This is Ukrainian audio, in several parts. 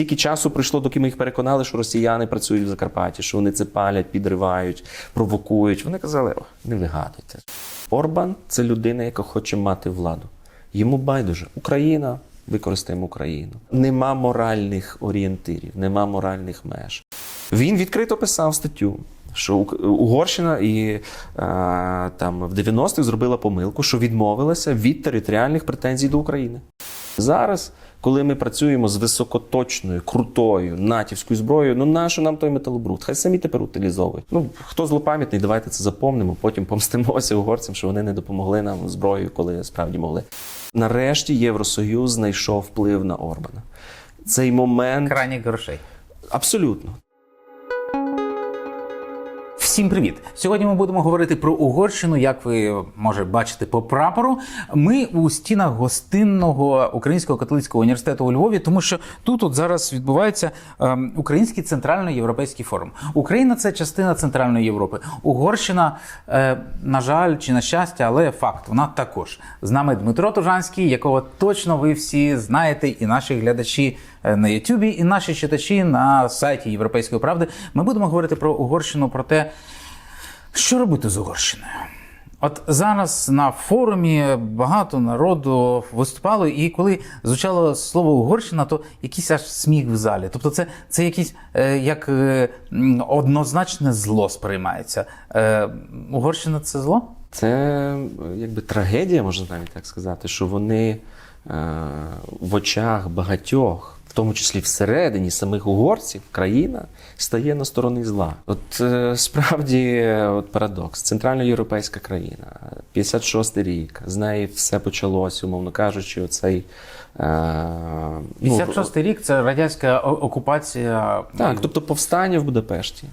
Стільки часу пройшло, доки ми їх переконали, що росіяни працюють в Закарпатті, що вони це палять, підривають, провокують. Вони казали, «О, не вигадуйте. Орбан це людина, яка хоче мати владу. Йому байдуже. Україна, використаємо Україну. Нема моральних орієнтирів, нема моральних меж. Він відкрито писав статтю, що Угорщина і е, там в 90-х зробила помилку, що відмовилася від територіальних претензій до України. Зараз, коли ми працюємо з високоточною, крутою натівською зброєю, ну нащо нам той металобруд? Хай самі тепер утилізовують. Ну хто злопам'ятний, давайте це запомнимо. Потім помстимося угорцям, що вони не допомогли нам зброєю, коли справді могли. Нарешті Євросоюз знайшов вплив на Орбана. Цей момент Крані грошей. абсолютно. Всім привіт! Сьогодні ми будемо говорити про Угорщину. Як ви може бачити по прапору, ми у стінах гостинного Українського католицького університету у Львові, тому що тут от зараз відбувається ем, Український центрально-європейський форум. Україна це частина Центральної Європи. Угорщина, е, на жаль, чи на щастя, але факт, вона також з нами Дмитро Тужанський, якого точно ви всі знаєте, і наші глядачі на Ютубі, і наші читачі на сайті Європейської правди. Ми будемо говорити про Угорщину, про те, що робити з Угорщиною. От зараз на форумі багато народу виступало, і коли звучало слово Угорщина, то якийсь аж сміх в залі. Тобто, це, це якийсь е, як е, однозначне зло сприймається. Е, Угорщина це зло? Це е, якби трагедія, можна навіть так сказати, що вони е, в очах багатьох, в тому числі всередині самих угорців, країна стає на сторони зла. От е, справді от парадокс. Центральноєвропейська країна, 56-й рік, з неї все почалось, умовно кажучи, оцей. Е, ну, 56-й рік це радянська окупація. так, тобто повстання в Будапешті.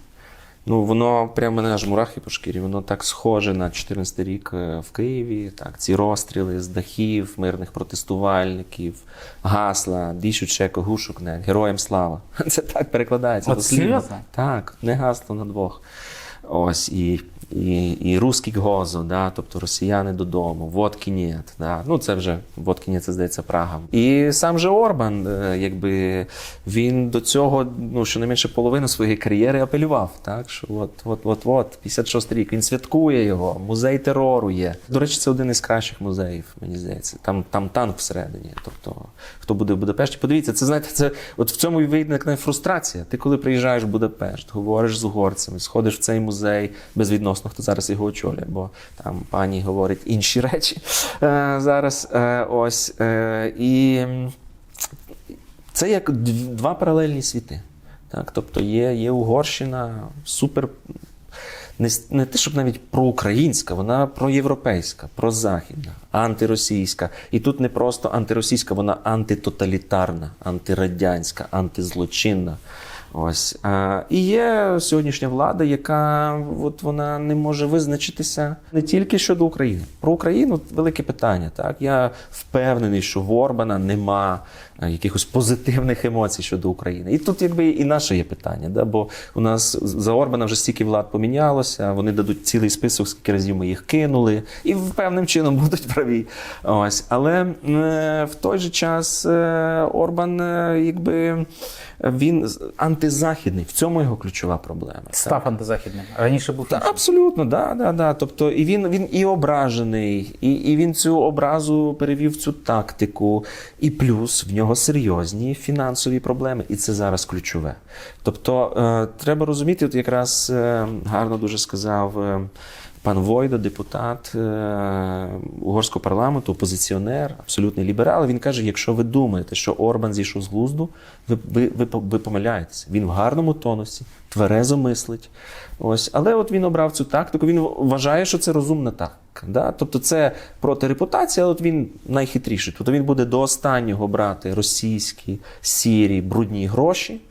Ну, воно прямо мене аж мурахи по шкірі, воно так схоже на 14 рік е, в Києві. Так, ці розстріли з дахів, мирних протестувальників, гасла, дішучеко, гушукне, героям слава. Це так перекладається. От серйозно? Так, не гасло на двох. Ось і, і, і русський гозо, да, тобто росіяни додому, водки нет, да. Ну це вже водки нет, це здається Прага. І сам же Орбан, е, якби він до цього, ну щонайменше половину своєї кар'єри апелював. Так що от, от, от, от, 56 рік. Він святкує його, музей терору є. До речі, це один із кращих музеїв, мені здається. Там, там танк всередині. Тобто, хто буде в Будапешті, подивіться, це знаєте, це от в цьому і виникне фрустрація. Ти коли приїжджаєш в Будапешт, говориш з угорцями, сходиш в цей музей безвідносно, хто зараз його очолює, бо там пані говорить інші речі е, зараз. Е, ось е, і це як два паралельні світи. Так, тобто є, є Угорщина супер. Не, не те, щоб навіть проукраїнська, вона проєвропейська, прозахідна, антиросійська. І тут не просто антиросійська, вона антитоталітарна, антирадянська, антизлочинна. Ось. А, і є сьогоднішня влада, яка от вона не може визначитися не тільки щодо України. Про Україну велике питання. Так? Я впевнений, що в Орбана нема е, якихось позитивних емоцій щодо України. І тут якби і наше є питання, да? бо у нас за Орбана вже стільки влад помінялося, вони дадуть цілий список, скільки разів ми їх кинули, і певним чином будуть праві. Ось. Але е, в той же час е, Орбан, е, якби він антизахідний. В цьому його ключова проблема. Став антизахідним. Раніше був Та, іншим. абсолютно, да, да, да. Тобто, і він, він і ображений, і, і він цю образу перевів цю тактику. І плюс в нього серйозні фінансові проблеми, і це зараз ключове. Тобто, е, треба розуміти, от якраз е, гарно дуже сказав. Пан Войда, депутат е, угорського парламенту, опозиціонер, абсолютний ліберал. Він каже: якщо ви думаєте, що Орбан зійшов з глузду, ви, ви, ви, ви помиляєтеся. Він в гарному тонусі, тверезо мислить. Ось, але от він обрав цю тактику. Він вважає, що це розумна тактика. Да? Тобто, це проти репутації, але от він найхитріший. Тобто він буде до останнього брати російські, сірі, брудні гроші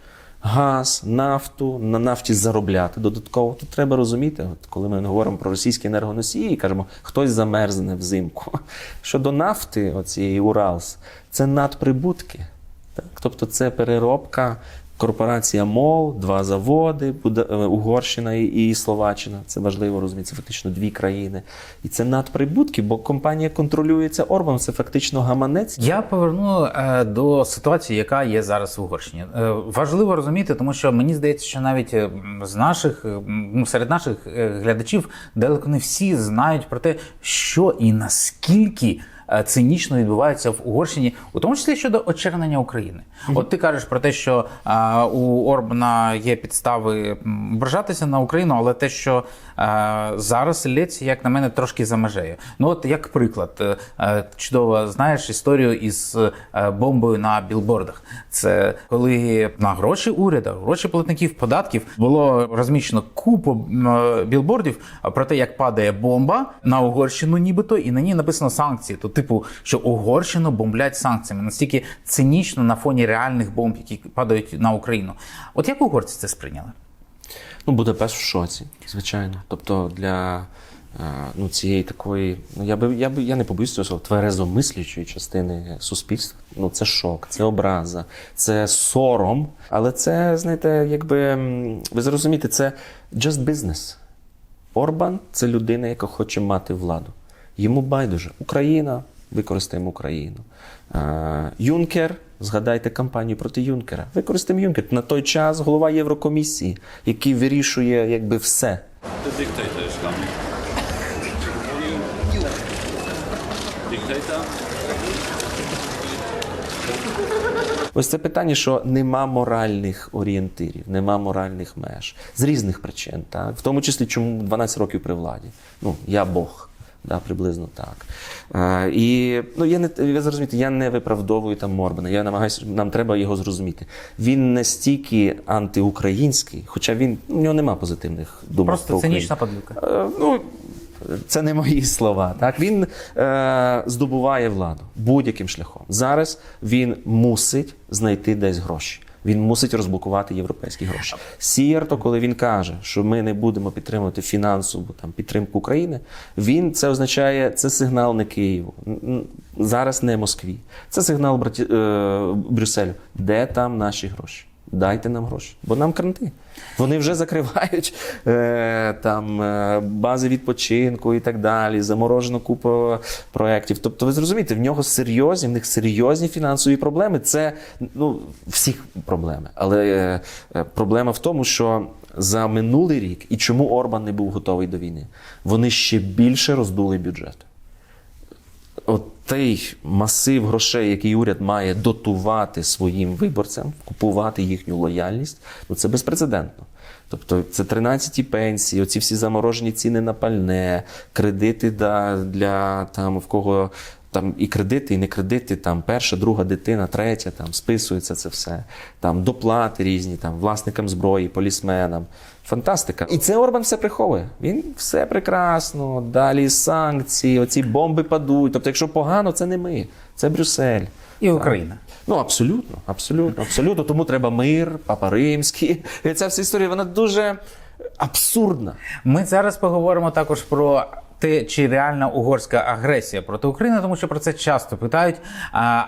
газ, нафту, на нафті заробляти додатково. Тут треба розуміти, от коли ми говоримо про російські енергоносії і кажемо, хтось замерзне взимку. Щодо нафти, оцієї Уралс, це надприбутки. Так? Тобто це переробка Корпорація МОЛ, два заводи, е, Угорщина і- Словаччина. Це важливо розуміти. Це фактично дві країни. І це надприбутки, бо компанія контролюється Орбаном. Це фактично гаманець. Я поверну е, до ситуації, яка є зараз в Угорщині. Е, важливо розуміти, тому що мені здається, що навіть з наших ну, серед наших глядачів далеко не всі знають про те, що і наскільки. Е, Цинічно відбувається в Угорщині, у тому числі щодо очернення України. От ти кажеш про те, що е, у Орбана є підстави ображатися на Україну, але те, що е, зараз лється, як на мене, трошки за межею. Ну, от як приклад, чудово знаєш історію із бомбою на білбордах. Це коли на гроші уряду, гроші платників податків було розміщено купу білбордів про те, як падає бомба на Угорщину, нібито, і на ній написано санкції. То, типу, що Угорщину бомблять санкціями настільки цинічно на фоні реальних бомб, які падають на Україну. От як угорці це сприйняли? Ну, Будапешт в шоці, звичайно. Тобто для е, ну, цієї такої, ну я би я би я не побоюсь цього слова, тверезомислячої частини суспільства. Ну це шок, це образа, це сором. Але це, знаєте, якби ви зрозумієте, це just business. Орбан це людина, яка хоче мати владу. Йому байдуже Україна, використаємо Україну. Е, Юнкер, згадайте кампанію проти Юнкера. Використаємо Юнкер. На той час голова Єврокомісії, який вирішує якби все. The dictator is coming. Dictator? Ось це питання, що нема моральних орієнтирів, нема моральних меж з різних причин, так? в тому числі, чому 12 років при владі. Ну, я Бог. Да, приблизно так. Е, і ну, я не ви зрозумієте, я не виправдовую там Морбана. Я намагаюся, нам треба його зрозуміти. Він настільки антиукраїнський, хоча він у нього нема позитивних думок. Просто про цинічна падлюка. Е, Ну, це не мої слова. Так він е, здобуває владу будь-яким шляхом. Зараз він мусить знайти десь гроші. Він мусить розблокувати європейські гроші. Сієрто, коли він каже, що ми не будемо підтримувати фінансову там підтримку України, він це означає це сигнал не Києву, зараз не Москві. Це сигнал е, Брюсселю. Де там наші гроші? Дайте нам гроші, бо нам кранти. Вони вже закривають е, там е, бази відпочинку і так далі, заморожено купу проєктів. Тобто, ви зрозумієте, в нього серйозні, в них серйозні фінансові проблеми. Це ну, всіх проблеми. Але е, е, проблема в тому, що за минулий рік і чому Орбан не був готовий до війни, вони ще більше роздули бюджет от той масив грошей, який уряд має дотувати своїм виборцям, купувати їхню лояльність, ну це безпрецедентно. Тобто це 13-ті пенсії, оці всі заморожені ціни на пальне, кредити для, для там в кого там і кредити, і не кредити, там перша, друга дитина, третя, там списується це все. Там доплати різні, там власникам зброї, полісменам. Фантастика. І це Орбан все приховує. Він все прекрасно, далі санкції, оці бомби падуть. Тобто, якщо погано, це не ми, це Брюссель. І Україна. Ну, абсолютно, абсолютно, абсолютно. Тому треба мир, папа римський. І ця вся історія, вона дуже абсурдна. Ми зараз поговоримо також про те, чи реальна угорська агресія проти України, тому що про це часто питають.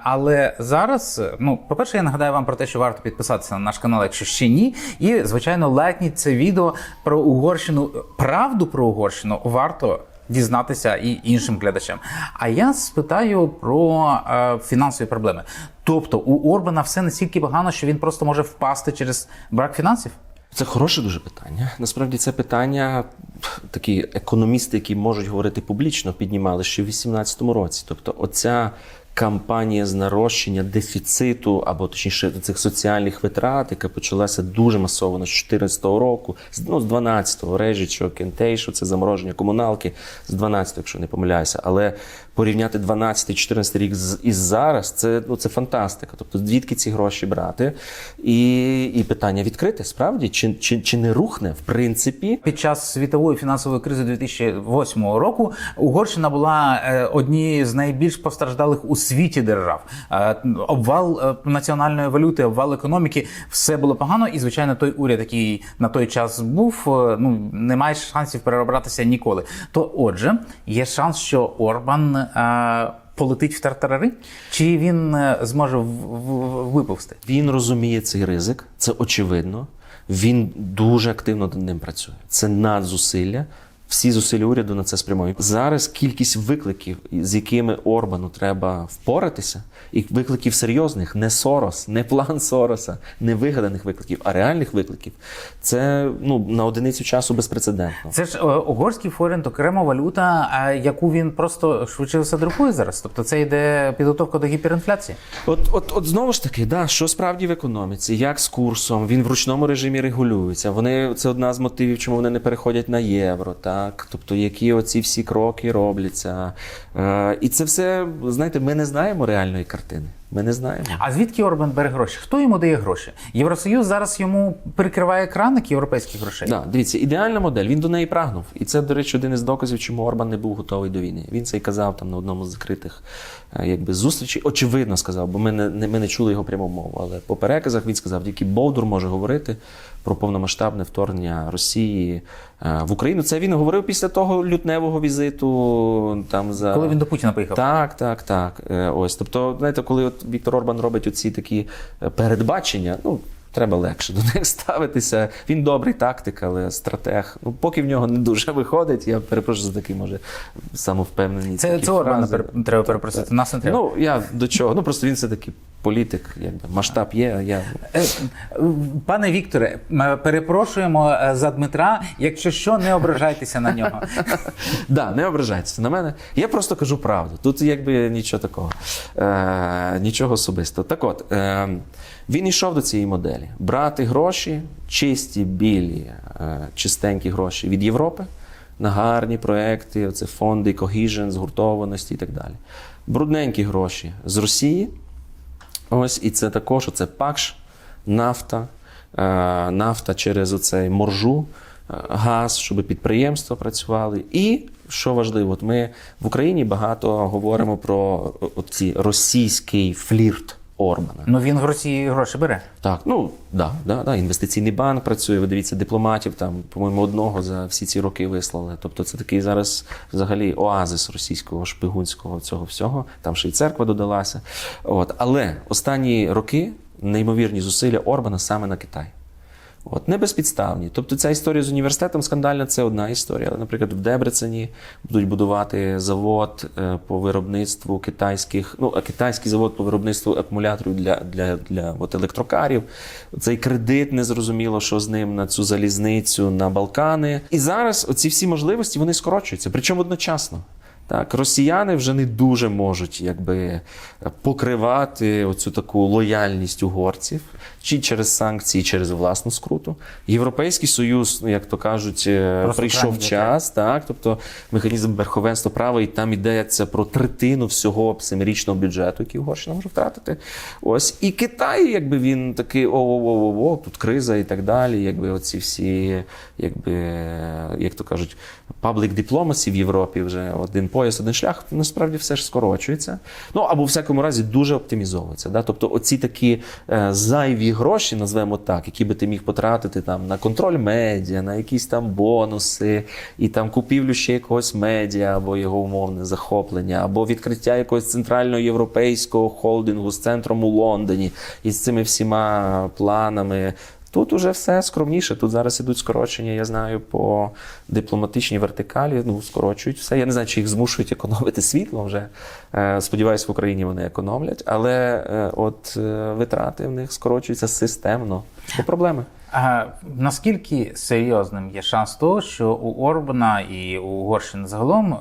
Але зараз, ну, по-перше, я нагадаю вам про те, що варто підписатися на наш канал, якщо ще ні. І, звичайно, лайкніть це відео про Угорщину. Правду про Угорщину варто. Дізнатися і іншим глядачам. А я спитаю про е, фінансові проблеми. Тобто у Орбана все настільки погано, що він просто може впасти через брак фінансів. Це хороше дуже питання. Насправді це питання такі економісти, які можуть говорити публічно, піднімали ще в 2018 році. Тобто, оця кампанія з нарощення дефіциту, або точніше цих соціальних витрат, яка почалася дуже масово з 2014 року, ну, з 12-го, Режичо, Кентейшо, це замороження комуналки, з 12-го, якщо не помиляюся. Але порівняти 12-14 рік із зараз, це, ну, це фантастика. Тобто, звідки ці гроші брати? І, і питання відкрите, справді, чи, чи, чи не рухне, в принципі, Під час світової фінансової кризи 2008 року Угорщина була е, однією з найбільш постраждалих у світі держав. Е, Обвал е, національної валюти, обвал економіки, все було погано. І звичайно, той уряд, який на той час був, ну не має шансів переобратися ніколи. То отже, є шанс, що Орбан. Полетить в тартарари? Чи він е, зможе в- в- виповзти? Він розуміє цей ризик, це очевидно. Він дуже активно над ним працює. Це надзусилля. Всі зусилля уряду на це спрямовані. Зараз кількість викликів, з якими Орбану треба впоратися, і викликів серйозних, не Сорос, не план Сороса, не вигаданих викликів, а реальних викликів. Це ну на одиницю часу безпрецедентно. Це ж е, угорський форінт, окрема валюта, яку він просто швидше все друкує зараз. Тобто це йде підготовка до гіперінфляції. От, от, от знову ж таки, да, що справді в економіці, як з курсом, він в ручному режимі регулюється. Вони це одна з мотивів, чому вони не переходять на євро, так тобто які оці всі кроки робляться. Е, і це все, знаєте, ми не знаємо реальної картини. Ми не знаємо. А звідки Орбан бере гроші? Хто йому дає гроші? Євросоюз зараз йому перекриває краник європейських грошей. Да, дивіться, ідеальна модель. Він до неї прагнув. І це, до речі, один із доказів, чому Орбан не був готовий до війни. Він це й казав там на одному з закритих е, якби, зустрічей. Очевидно сказав, бо ми не, не, ми не чули його пряму мову. Але по переказах він сказав, тільки Болдур може говорити про повномасштабне вторгнення Росії е, в Україну. Це він говорив після того лютневого візиту. Там за Коли він до Путіна поїхав. так, так, так. Е, Ось. Тобто, знаєте, коли от Віктор Орбан робить оці такі е, передбачення, ну. Треба легше до них ставитися. Він добрий тактик, але стратег. Ну, поки в нього не дуже виходить, я перепрошую за такий, може, самовпевнений. Це, це Орбана треба перепросити. Нас не треба. Ну, я до чого? Ну, просто він все-таки політик, якби масштаб є, а я. Е, Пане Вікторе, ми перепрошуємо е, за Дмитра. Якщо що, не ображайтеся на нього. Да, не ображайтеся на мене. Я просто кажу правду. Тут якби нічого такого, е, нічого особистого. Так от, е, він йшов до цієї моделі. Брати гроші, чисті, білі, е, чистенькі гроші від Європи на гарні проекти, оце фонди, когіжен, згуртованості і так далі. Брудненькі гроші з Росії. Ось, і це також це ПАКШ, нафта, е, нафта через оцей моржу, е, газ, щоб підприємства працювали. І що важливо, от ми в Україні багато говоримо про ці російський флірт Орбана. Ну він в Росії гроші бере. Так, ну да, да, да. Інвестиційний банк працює. Ви дивіться, дипломатів там, по-моєму, одного за всі ці роки вислали. Тобто, це такий зараз взагалі оазис російського шпигунського цього всього. Там ще й церква додалася. От, але останні роки неймовірні зусилля Орбана саме на Китай. От, не безпідставні. Тобто ця історія з університетом скандальна це одна історія. Але, наприклад, в Дебрецені будуть будувати завод е, по виробництву китайських, ну, китайський завод по виробництву акумуляторів для, для, для от, електрокарів. Цей кредит незрозуміло, що з ним на цю залізницю, на Балкани. І зараз оці всі можливості вони скорочуються, причому одночасно. Так, росіяни вже не дуже можуть якби покривати оцю таку лояльність угорців, чи через санкції, через власну скруту. Європейський союз, ну як то кажуть, е, Просто прийшов час, так тобто механізм верховенства права, і там йдеться про третину всього семирічного бюджету, який Угорщина може втратити. Ось і Китай, якби він такий о-о-о-о, тут криза і так далі. Якби оці всі, якби як то кажуть, паблік дипломасі в Європі вже один пояс, один шлях. Насправді все ж скорочується. Ну або в всякому разі дуже оптимізовується. Да? Тобто, оці такі е, зайві гроші, назвемо так, які би ти міг потратити там на контроль медіа, на якісь там бонуси, і там купівлю ще якогось медіа, або його умовне захоплення, або відкриття якогось центрального європейського холдингу з центром у Лондоні і з цими всіма планами. Тут уже все скромніше. Тут зараз ідуть скорочення, я знаю, по дипломатичній вертикалі. Ну, скорочують все. Я не знаю, чи їх змушують економити світло вже. Е, Сподіваюсь, в Україні вони економлять, але е, от е, витрати в них скорочуються системно. Це проблеми. А наскільки серйозним є шанс того, що у Орбана і у Угорщини загалом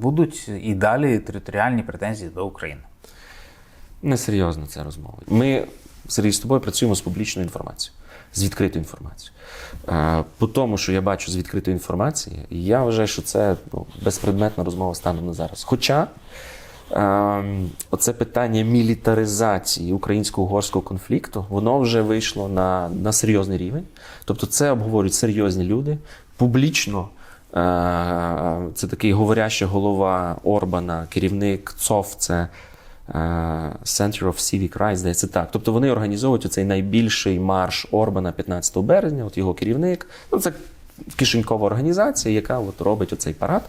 будуть і далі територіальні претензії до України? Несерйозно це розмова. Ми, Сергій, з тобою працюємо з публічною інформацією, з відкритою інформацією. Е, По тому, що я бачу з відкритої інформації, я вважаю, що це ну, безпредметна розмова станом на зараз. Хоча е, оце питання мілітаризації українсько-угорського конфлікту, воно вже вийшло на, на серйозний рівень. Тобто, це обговорюють серйозні люди публічно. Е, Це такий говоряща голова Орбана, керівник ЦОВ, це Center of Civic Rights, здається так. Тобто вони організовують оцей найбільший марш Орбана 15 березня, от його керівник. Ну, це кишенькова організація, яка от робить оцей парад.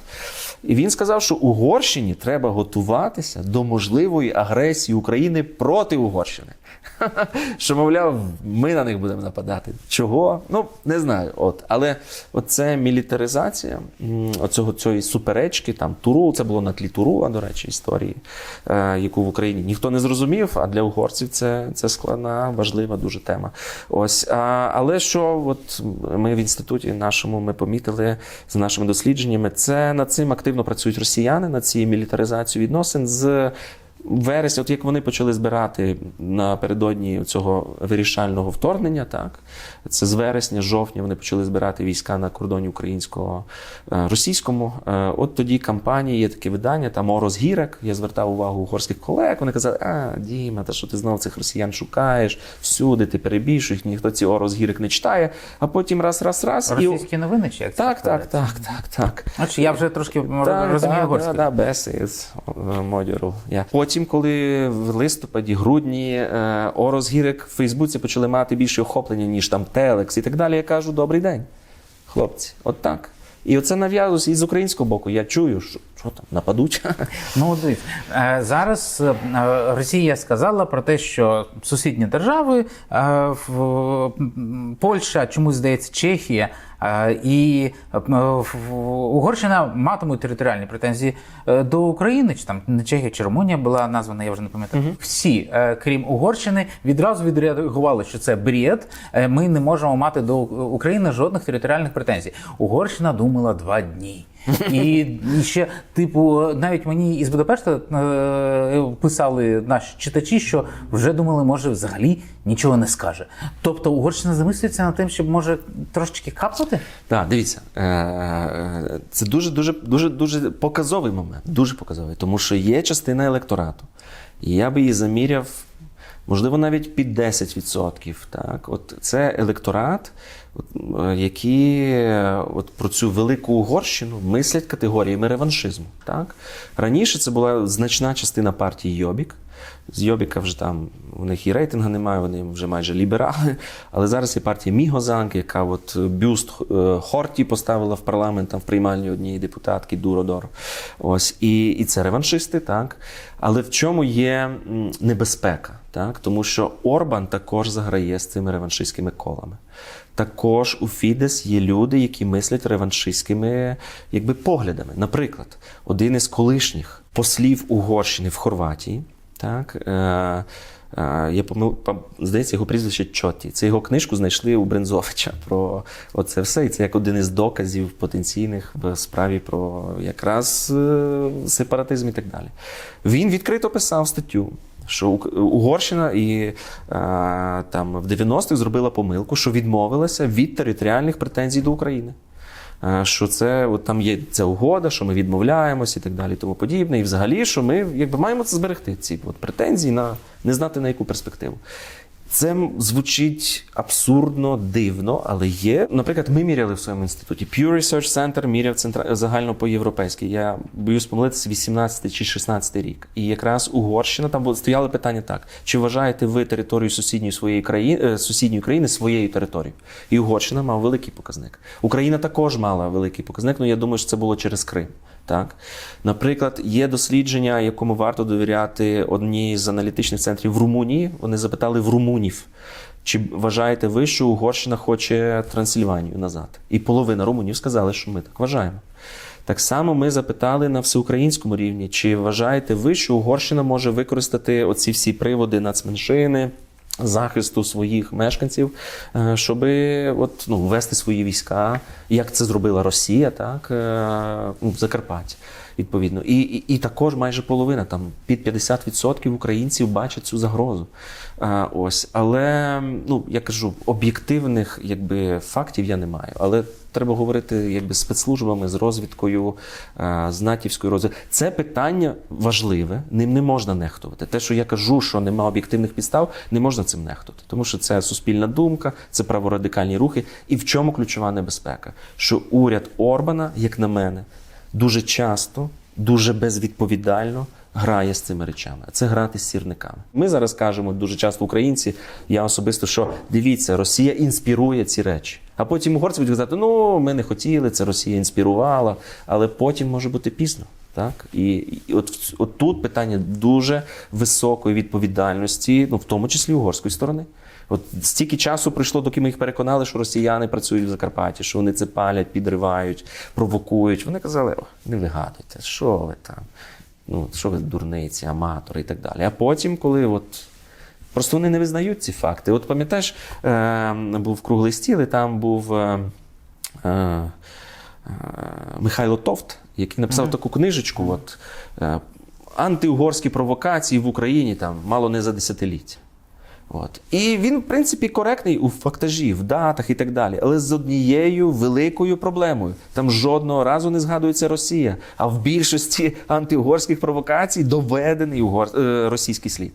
І він сказав, що Угорщині треба готуватися до можливої агресії України проти Угорщини. Що, мовляв, ми на них будемо нападати. Чого? Ну, не знаю. От. Але оце мілітаризація оцього цієї суперечки, там Туру, це було на тлі Туруа, до речі, історії, е, яку в Україні ніхто не зрозумів, а для угорців це, це складна, важлива дуже тема. Ось. А, але що от ми в інституті нашому ми помітили з нашими дослідженнями, це над цим активно працюють росіяни, над цією мілітаризацією відносин з вересня, от як вони почали збирати напередодні цього вирішального вторгнення, так це з вересня, жовтня вони почали збирати війська на кордоні українського е, російському. Е, От тоді кампанії є таке видання, там Орос Гірек. Я звертав увагу угорських колег. Вони казали, а Діма, та що ти знов цих росіян шукаєш всюди, ти перебільшуєш, ніхто ці Орос Гірек не читає. А потім раз, раз, раз і Російські новини чи як це так, так, так, так, так. Значить, я вже трошки Так, розумію так, угорську. да, да, беси з е, модіру. Я. Потім, коли в листопаді, грудні е, Орос Гірик в Фейсбуці почали мати більше охоплення, ніж там Телекс і так далі, я кажу: добрий день, хлопці, от так. І оце нав'язується і з українського боку. Я чую, що, що там нападуть. Ну, дивіться, е, зараз е, Росія сказала про те, що сусідні держави, е, Польща, чомусь здається, Чехія і Угорщина матимуть територіальні претензії до України, чи там не Чехія, чи Румунія була названа, я вже не пам'ятаю. Всі, е, крім Угорщини, відразу відреагували, що це бред. Ми не можемо мати до України жодних територіальних претензій. Угорщина думала два дні. І, ще, типу, навіть мені із Будапешта е, писали наші читачі, що вже думали, може, взагалі нічого не скаже. Тобто Угорщина замислюється над тим, щоб може трошечки капнути? Так, дивіться, е, е, це дуже, дуже, дуже, дуже показовий момент. Дуже показовий, тому що є частина електорату. І я би її заміряв, можливо, навіть під 10%. Так? От це електорат, е, які е, от про цю велику Угорщину мислять категоріями реваншизму. Так? Раніше це була значна частина партії Йобік. З Йобіка вже там у них і рейтинга немає, вони вже майже ліберали. Але зараз є партія Мігозанк, яка от бюст е, Хорті поставила в парламент там в приймальні однієї депутатки Дуродор. Ось і, і це реваншисти, так. Але в чому є небезпека? Так? Тому що Орбан також заграє з цими реваншистськими колами. Також у Фідес є люди, які мислять реваншистськими якби, поглядами. Наприклад, один із колишніх послів Угорщини в Хорватії. Так, е, е, я помил, здається, його прізвище Чоті. Це його книжку знайшли у Брензовича про оце все. І це як один із доказів потенційних в справі про якраз е, сепаратизм і так далі. Він відкрито писав статтю. Що Угорщина і е, там в 90-х зробила помилку, що відмовилася від територіальних претензій до України. Е, Що це от там є ця угода, що ми відмовляємося і так далі, і тому подібне. І взагалі, що ми якби маємо це зберегти, ці от претензії на не знати на яку перспективу. Це звучить абсурдно, дивно, але є. Наприклад, ми міряли в своєму інституті. Pew Research Center міряв центра... загально по європейськи. Я боюсь помилитися 18 чи 16 рік. І якраз Угорщина там стояло питання так: чи вважаєте ви територію сусідньої своєї країни сусідньої країни своєю територією? І Угорщина мав великий показник. Україна також мала великий показник. Ну я думаю, що це було через Крим. Так, наприклад, є дослідження, якому варто довіряти одній з аналітичних центрів в Румунії. Вони запитали в румунів, чи вважаєте ви, що Угорщина хоче Трансильванію назад? І половина румунів сказали, що ми так вважаємо. Так само ми запитали на всеукраїнському рівні, чи вважаєте ви, що Угорщина може використати оці всі приводи нацменшини, захисту своїх мешканців, е, щоб от, ну, вести свої війська, як це зробила Росія, так, е, ну, в Закарпатті. Відповідно, і, і, і також майже половина, там під 50% українців бачать цю загрозу. А, ось, але ну я кажу, об'єктивних якби фактів я не маю. Але треба говорити якби спецслужбами, з розвідкою, а, з натівською розвідкою. Це питання важливе, ним не можна нехтувати. Те, що я кажу, що нема об'єктивних підстав, не можна цим нехтувати, тому що це суспільна думка, це праворадикальні рухи. І в чому ключова небезпека? Що уряд Орбана, як на мене, дуже часто, дуже безвідповідально грає з цими речами. А це грати з сірниками. Ми зараз кажемо дуже часто українці, я особисто, що дивіться, Росія інспірує ці речі. А потім угорці будуть казати, ну ми не хотіли, це Росія інспірувала, але потім може бути пізно. Так і, і от, от тут питання дуже високої відповідальності, ну в тому числі угорської сторони. От стільки часу пройшло, доки ми їх переконали, що росіяни працюють в Закарпатті, що вони це палять, підривають, провокують. Вони казали, «О, не вигадуйте, що ви там, ну що ви дурниці, аматори і так далі. А потім, коли от Просто вони не визнають ці факти. От пам'ятаєш, е, був круглий стіл, і там був е, е, е, Михайло Товт, який написав таку книжечку: от, е, антиугорські провокації в Україні там мало не за десятиліття. От. І він, в принципі, коректний у фактажі, в датах і так далі, але з однією великою проблемою. Там жодного разу не згадується Росія. А в більшості антиугорських провокацій доведений угор... е, російський слід.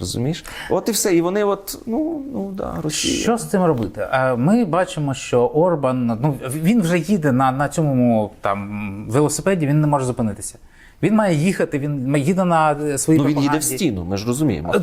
Розумієш? От і все. І вони, от, ну, ну да, Росія. Що з цим робити? Ми бачимо, що Орбан ну він вже їде на, на цьому там велосипеді, він не може зупинитися. Він має їхати, він їде на е, своїй Ну він їде в стіну, ми ж розуміємо.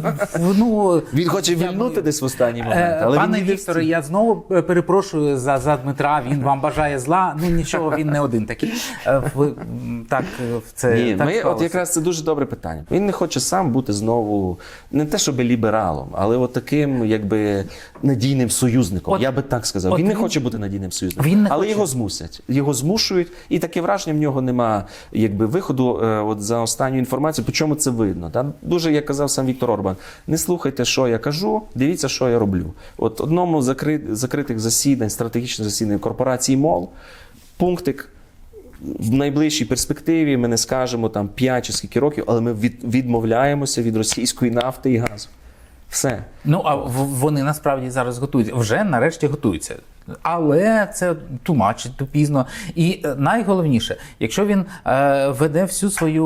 Ну, Він хоче вільнути десь в останній момент, Е, але Пане він їде в Вікторе, стіну. я знову е, перепрошую за, за Дмитра. Він вам бажає зла. Ну нічого, він не один такий. Е, Ви м, так е, в це Ні, так ми, от якраз це дуже добре питання. Він не хоче сам бути знову не те, щоб лібералом, але от таким, якби надійним союзником. От- Я би так сказав. от він не він- хоче бути надійним союзником, Він не але хоче. його змусять. Його змушують, і таке враження в нього нема якби виходу. е, От за останню інформацію, по чому це видно. Та дуже як казав сам Віктор Орбан. Не слухайте, що я кажу, дивіться, що я роблю. От одному з закри- закритих засідань, стратегічних засідань корпорації МОЛ, пунктик в найближчій перспективі ми не скажемо там 5 чи скільки років, але ми від, відмовляємося від російської нафти і газу. Все. Ну а вони насправді зараз готуються. Вже нарешті готуються. Але це тумачить то пізно. І е, найголовніше, якщо він е, веде всю свою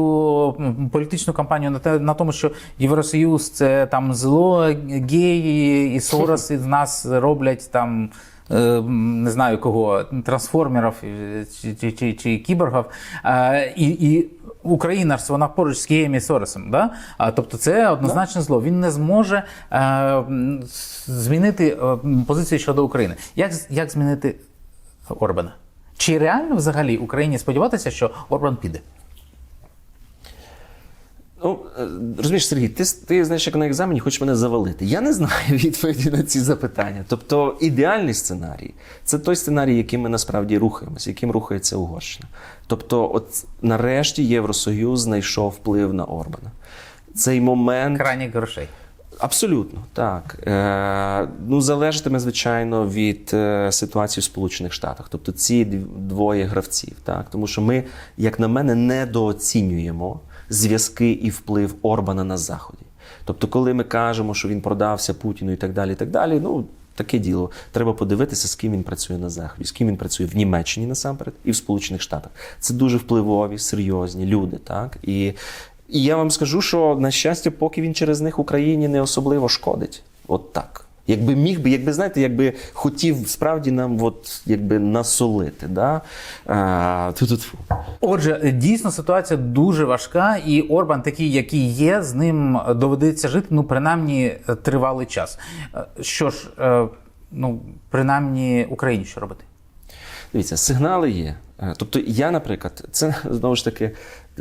політичну кампанію на те на тому, що Євросоюз це там зло, геї і Сорос із нас роблять там. Е, Не знаю кого, трансформерів е, чи, чи, чи, чи кіборгів. Е, і, і Україна ж вона поруч з Києм і Соросом. Да? Тобто це однозначне зло. Він не зможе змінити позицію щодо України. Як, як змінити Орбана? Чи реально взагалі Україні сподіватися, що Орбан піде? Ну, е, розумієш, Сергій, ти, ти знаєш, як на екзамені хочеш мене завалити. Я не знаю відповіді на ці запитання. Тобто, ідеальний сценарій це той сценарій, яким ми насправді рухаємося, яким рухається Угорщина. Тобто, от нарешті Євросоюз знайшов вплив на Орбана. Цей момент. Крайніх грошей. Абсолютно, так. Е, ну, залежатиме, звичайно, від е, ситуації в Сполучених Штатах. Тобто ці дв- двоє гравців. Так? Тому що ми, як на мене, недооцінюємо зв'язки і вплив Орбана на Заході. Тобто, коли ми кажемо, що він продався Путіну і так далі, і так далі, ну. Таке діло. Треба подивитися, з ким він працює на Заході, з ким він працює в Німеччині насамперед і в Сполучених Штатах. Це дуже впливові, серйозні люди. Так? І, і я вам скажу, що на щастя, поки він через них Україні не особливо шкодить. От так. Якби міг би, якби знаєте, якби хотів справді нам от, якби насолити. Да? А, ту-ту-ту. Отже, е, дійсно ситуація дуже важка, і Орбан, такий, який є, з ним доведеться жити, ну принаймні е, тривалий час. Е, Що ж, е, ну принаймні Україні що робити? Дивіться, сигнали є. Е, Тобто, я, наприклад, це знову ж таки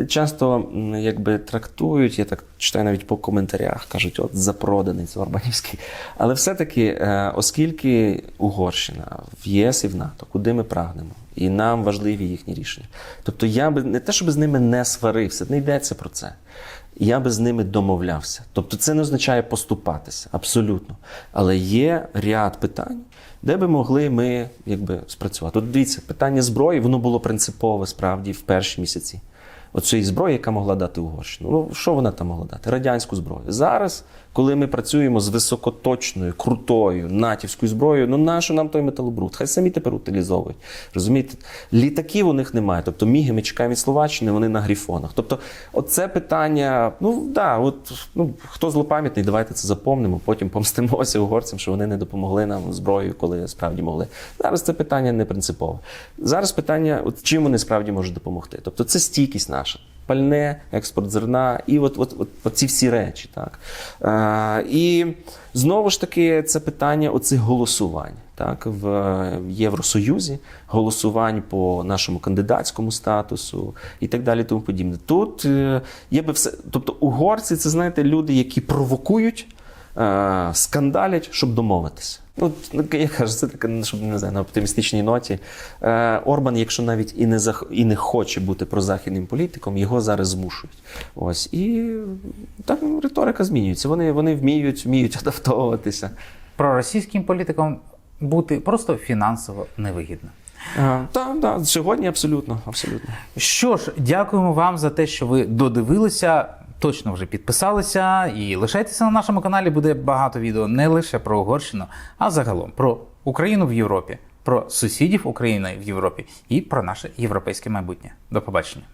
часто якби трактують, я так читаю навіть по коментарях, кажуть, от запроданий це Орбанівський. Але все-таки, е, оскільки Угорщина в ЄС і в НАТО, куди ми прагнемо, і нам важливі їхні рішення. Тобто, я би не те, щоб з ними не сварився, не йдеться про це. Я би з ними домовлявся. Тобто, це не означає поступатися, абсолютно. Але є ряд питань, де би могли ми якби спрацювати. От дивіться, питання зброї, воно було принципове справді в перші місяці. Оцієї зброї, яка могла дати Угорщину. Ну, що вона там могла дати? Радянську зброю. Зараз, коли ми працюємо з високоточною, крутою натівською зброєю, ну нащо нам той металобруд? Хай самі тепер утилізовують. Розумієте? Літаків у них немає. Тобто міги ми чекаємо від Словаччини, вони на грифонах. Тобто, оце питання, ну да, от ну хто злопам'ятний, давайте це запомнимо. Потім помстимося угорцям, що вони не допомогли нам зброєю, коли справді могли. Зараз це питання не принципове. Зараз питання, от чим вони справді можуть допомогти. Тобто, це стійкість. Пальне, експорт зерна, і от, от, от, от ці всі речі. Так. Е, і знову ж таки, це питання оцих голосувань. Так, в в Євросоюзі голосувань по нашому кандидатському статусу і так далі. Тому подібне. Тут е, є би все. Тобто, угорці це знаєте люди, які провокують, е, скандалять, щоб домовитися. Ну, я кажу, це таке, ну, щоб не знаю, на оптимістичній ноті. Е, Орбан, якщо навіть і не зах... і не хоче бути прозахідним політиком, його зараз змушують. Ось і так риторика змінюється. Вони, вони вміють, вміють адаптовуватися. Проросійським політикам бути просто фінансово невигідно. Так, так, сьогодні абсолютно, абсолютно. Що ж, дякуємо вам за те, що ви додивилися. Точно вже підписалися і лишайтеся на нашому каналі. Буде багато відео не лише про Угорщину, а загалом про Україну в Європі, про сусідів України в Європі і про наше європейське майбутнє. До побачення.